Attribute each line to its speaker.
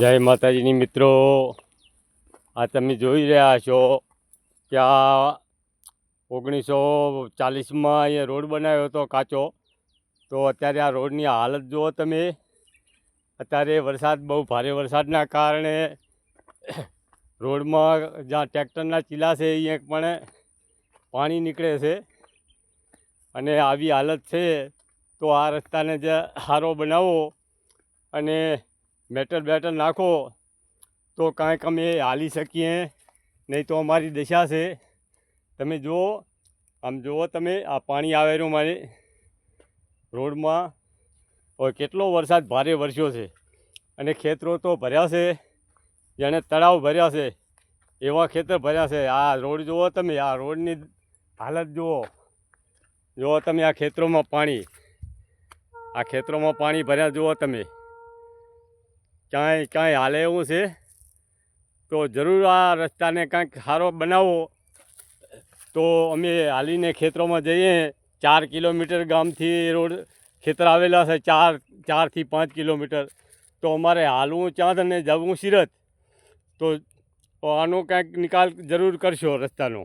Speaker 1: જય માતાજીની મિત્રો. આ તમે જોઈ રહ્યા છો કે આ ઓગણીસો ચાલીસમાં અહીંયા રોડ બનાવ્યો હતો કાચો. તો અત્યારે આ રોડની હાલત જુઓ તમે. અત્યારે વરસાદ, બહુ ભારે વરસાદના કારણે રોડમાં જ્યાં ટ્રેક્ટરના ચીલા છે, અહીંયા પણ પાણી નીકળે છે. અને આવી હાલત છે, તો આ રસ્તાને જે સારો બનાવો અને મેટર બેટર નાખો, તો કાંઈક અમે હાલી શકીએ, નહીં તો અમારી દશા છે. તમે જુઓ, આમ જુઓ તમે, આ પાણી આવેલું મારે રોડમાં. હવે કેટલો વરસાદ ભારે વરસ્યો છે. અને ખેતરો તો ભર્યા છે, જેણે તળાવ ભર્યા છે, એવા ખેતર ભર્યા છે. આ રોડ જુઓ તમે, આ રોડની હાલત જુઓ. જુઓ તમે આ ખેતરોમાં પાણી. આ ખેતરોમાં પાણી ભર્યા જુઓ તમે. ક્યાંય ક્યાંય હાલે એવું છે? તો જરૂર આ રસ્તાને કાંઈક સારો બનાવો. તો અમે હાલીને ખેતરોમાં જઈએ. ચાર કિલોમીટર ગામથી રોડ ખેતર આવેલા છે, ચાર, ચારથી પાંચ કિલોમીટર. તો અમારે હાલવું ચાંદ અને જવું સિરત તો આનો કાંઈક નિકાલ જરૂર કરશો રસ્તાનો.